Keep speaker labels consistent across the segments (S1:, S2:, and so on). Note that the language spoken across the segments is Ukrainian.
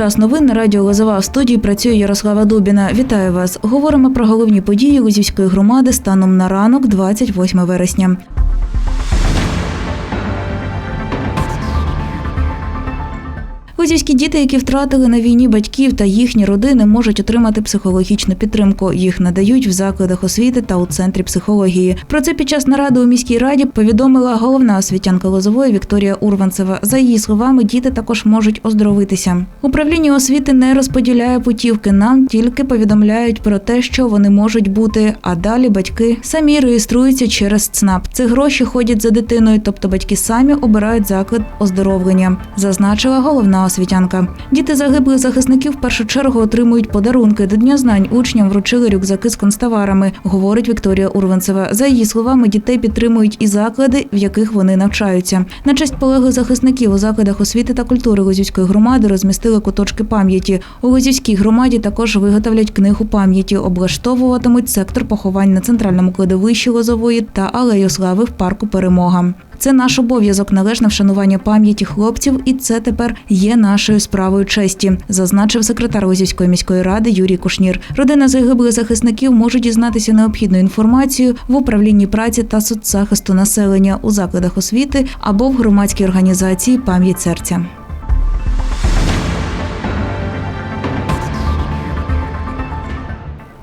S1: Час новин на радіо Лозова в студії працює Ярослава Дубіна. Вітаю вас. Говоримо про головні події Лузівської громади станом на ранок, 28 вересня. Лузівські діти, які втратили на війні батьків та їхні родини, можуть отримати психологічну підтримку. Їх надають в закладах освіти та у центрі психології. Про це під час наради у міській раді повідомила головна освітянка Лозової Вікторія Урванцева. За її словами, діти також можуть оздоровитися. Управління освіти не розподіляє путівки. Нам тільки повідомляють про те, що вони можуть бути. А далі батьки самі реєструються через ЦНАП. Це гроші ходять за дитиною, тобто батьки самі обирають заклад оздоровлення, зазначила головна освітянка. Діти загиблих захисників в першу чергу отримують подарунки. До Дня знань учням вручили рюкзаки з констоварами, говорить Вікторія Урванцева. За її словами, дітей підтримують і заклади, в яких вони навчаються. На честь полеглих захисників у закладах освіти та культури Лозівської громади розмістили куточки пам'яті. У Лозівській громаді також виготовлять книгу пам'яті, облаштовуватимуть сектор поховань на центральному кладовищі Лозової та алею слави в парку Перемога. Це наш обов'язок, належне вшанування пам'яті хлопців, і це тепер є нашою справою честі, зазначив секретар Лозівської міської ради Юрій Кушнір. Родина загиблих захисників може дізнатися необхідну інформацію в управлінні праці та соцзахисту населення у закладах освіти або в громадській організації Пам'ять серця.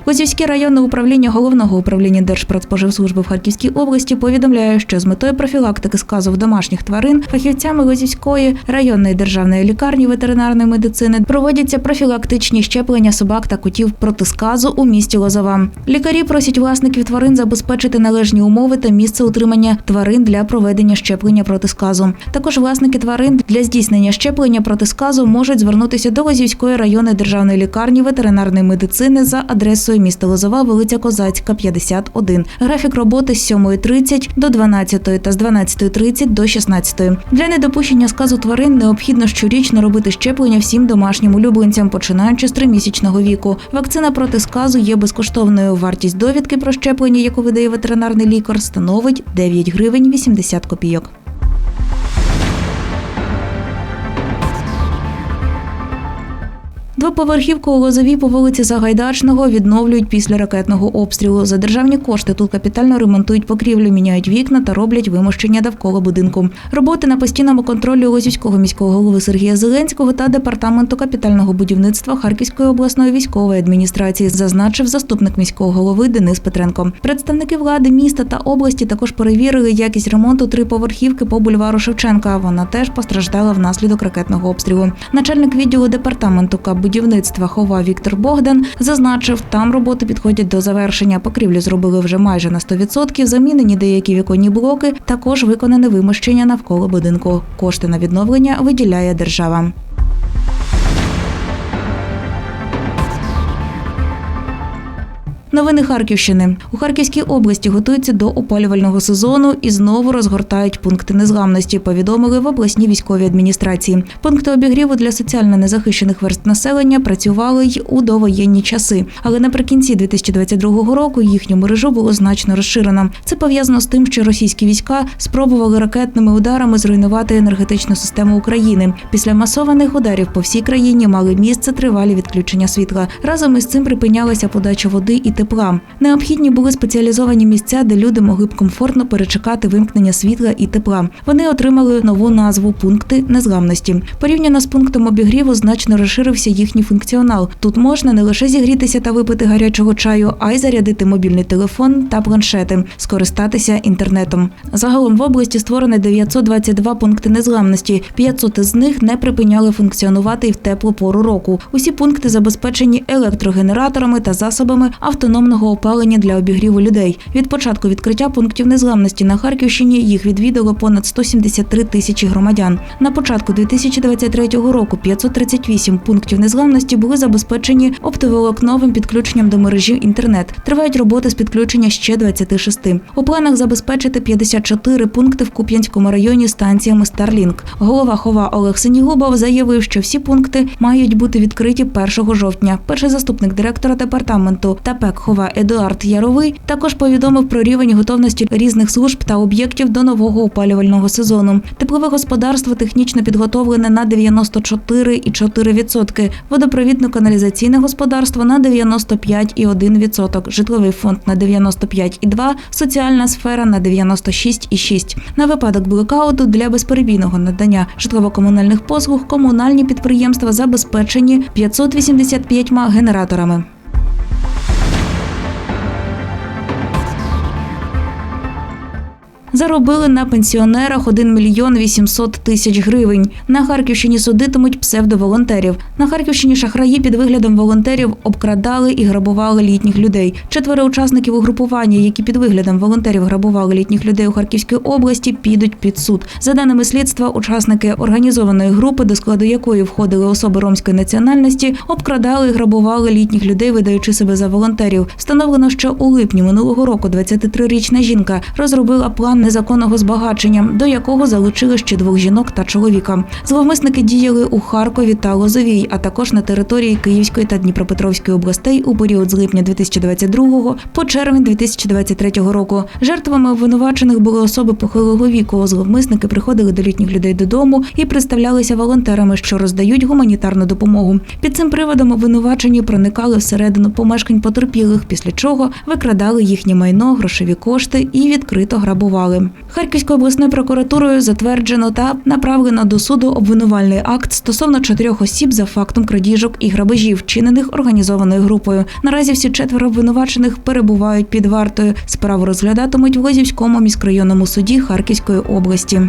S1: Лозівське районне управління головного управління Держпродспоживслужби в Харківській області повідомляє, що з метою профілактики сказу в домашніх тварин фахівцями Лозівської районної державної лікарні ветеринарної медицини проводяться профілактичні щеплення собак та котів проти сказу у місті Лозова. Лікарі просять власників тварин забезпечити належні умови та місце утримання тварин для проведення щеплення проти сказу. Також власники тварин для здійснення щеплення проти сказу можуть звернутися до Лозівської районної державної лікарні ветеринарної медицини за адресою міста Лозова, вулиця Козацька, 51. Графік роботи з 7.30 до 12 та з 12.30 до 16. Для недопущення сказу тварин необхідно щорічно робити щеплення всім домашнім улюбленцям, починаючи з тримісячного віку. Вакцина проти сказу є безкоштовною. Вартість довідки про щеплення, яку видає ветеринарний лікар, становить 9 гривень 80 копійок. Двоповерхівку у Лозовій по вулиці Загайдачного відновлюють після ракетного обстрілу. За державні кошти тут капітально ремонтують покрівлю, міняють вікна та роблять вимощення довкола будинку. Роботи на постійному контролі Лозівського міського голови Сергія Зеленського та департаменту капітального будівництва Харківської обласної військової адміністрації, зазначив заступник міського голови Денис Петренко. Представники влади міста та області також перевірили якість ремонту триповерхівки по бульвару Шевченка. Вона теж постраждала внаслідок ракетного обстрілу. Начальник відділу департаменту КАБ будівництва Хова Віктор Богдан зазначив, там роботи підходять до завершення. Покрівлю зробили вже майже на 100%, замінені деякі віконні блоки. Також виконане вимощення навколо будинку. Кошти на відновлення виділяє держава. Новини Харківщини у Харківській області готуються до опалювального сезону і знову розгортають пункти незламності. Повідомили в обласній військовій адміністрації. Пункти обігріву для соціально незахищених верст населення працювали й у довоєнні часи, але наприкінці 2022 року їхню мережу було значно розширено. Це пов'язано з тим, що російські війська спробували ракетними ударами зруйнувати енергетичну систему України. Після масованих ударів по всій країні мали місце тривалі відключення світла. Разом із цим припинялася подача води і тепла. Необхідні були спеціалізовані місця, де люди могли б комфортно перечекати вимкнення світла і тепла. Вони отримали нову назву пункти незламності. Порівняно з пунктом обігріву значно розширився їхній функціонал. Тут можна не лише зігрітися та випити гарячого чаю, а й зарядити мобільний телефон та планшети, скористатися інтернетом. Загалом в області створено 922 пункти незламності. 500 з них не припиняли функціонувати і в теплу пору року. Усі пункти забезпечені електрогенераторами та засобами автономного опалення для обігріву людей. Від початку відкриття пунктів незламності на Харківщині їх відвідало понад 173 тисячі громадян. На початку 2023 року 538 пунктів незламності були забезпечені оптоволокновим підключенням до мережі інтернет. Тривають роботи з підключення ще 26. У планах забезпечити 54 пункти в Куп'янському районі станціями Starlink. Голова хова Олег Синігубов заявив, що всі пункти мають бути відкриті 1 жовтня. Перший заступник директора департаменту та ПЕК Едуард Яровий також повідомив про рівень готовності різних служб та об'єктів до нового опалювального сезону. Теплове господарство технічно підготовлене на 94,4%, водопровідно-каналізаційне господарство на 95,1%, житловий фонд на 95,2%, соціальна сфера на 96,6%. На випадок блекауту для безперебійного надання житлово-комунальних послуг комунальні підприємства забезпечені 585 генераторами. Заробили на пенсіонерах 1 мільйон 800 тисяч гривень. На Харківщині судитимуть псевдоволонтерів. На Харківщині шахраї під виглядом волонтерів обкрадали і грабували літніх людей. Четверо учасників угрупування, які під виглядом волонтерів грабували літніх людей у Харківській області, підуть під суд. За даними слідства, учасники організованої групи, до складу якої входили особи ромської національності, обкрадали і грабували літніх людей, видаючи себе за волонтерів. Встановлено, що у липні минулого року 23-річна жінка розробила план незаконного збагачення, до якого залучили ще двох жінок та чоловіка. Зловмисники діяли у Харкові та Лозовій, а також на території Київської та Дніпропетровської областей у період з липня 2022 по червень 2023 року. Жертвами обвинувачених були особи похилого віку. Зловмисники приходили до літніх людей додому і представлялися волонтерами, що роздають гуманітарну допомогу. Під цим приводом обвинувачені проникали всередину помешкань потерпілих, після чого викрадали їхнє майно, грошові кошти і відкрито грабували. Харківською обласною прокуратурою затверджено та направлено до суду обвинувальний акт стосовно чотирьох осіб за фактом крадіжок і грабежів, вчинених організованою групою. Наразі всі четверо обвинувачених перебувають під вартою. Справу розглядатимуть в Лозівському міськрайонному суді Харківської області.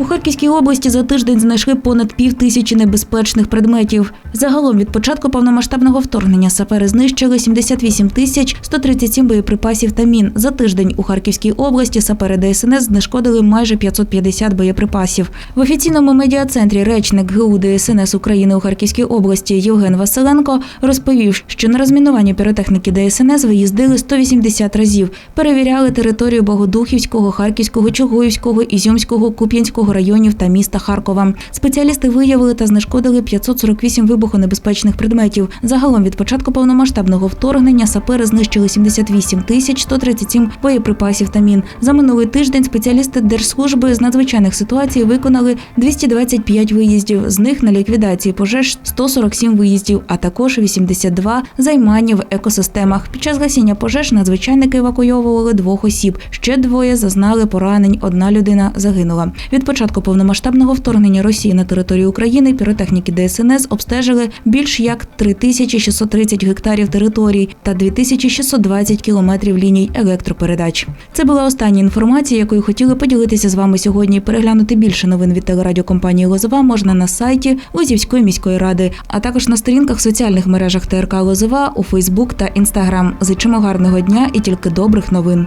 S1: У Харківській області за тиждень знайшли понад пів тисячі небезпечних предметів. Загалом від початку повномасштабного вторгнення сапери знищили 78 тисяч 137 боєприпасів та мін. За тиждень у Харківській області сапери ДСНС знешкодили майже 550 боєприпасів. В офіційному медіа-центрі речник ГУ ДСНС України у Харківській області Євген Василенко розповів, що на розмінування піротехніки ДСНС виїздили 180 разів, перевіряли територію Богодухівського, Харківського, Чугуївського, Ізюмського, Куп'янського районів та міста Харкова. Спеціалісти виявили та знешкодили 548 вибухонебезпечних предметів. Загалом від початку повномасштабного вторгнення сапери знищили 78 тисяч 137 боєприпасів та мін. За минулий тиждень спеціалісти Держслужби з надзвичайних ситуацій виконали 225 виїздів. З них на ліквідації пожеж 147 виїздів, а також 82 займання в екосистемах. Під час гасіння пожеж надзвичайники евакуйовували двох осіб. Ще двоє зазнали поранень. Одна людина загинула. Від початку повномасштабного вторгнення Росії на територію України піротехніки ДСНС обстежили більш як 3630 гектарів територій та 2620 кілометрів ліній електропередач. Це була остання інформація, якою хотіли поділитися з вами сьогодні. Переглянути більше новин від телерадіокомпанії Лозова можна на сайті Лозівської міської ради, а також на сторінках в соціальних мережах ТРК Лозова у Фейсбук та Інстаграм. Зичимо гарного дня і тільки добрих новин.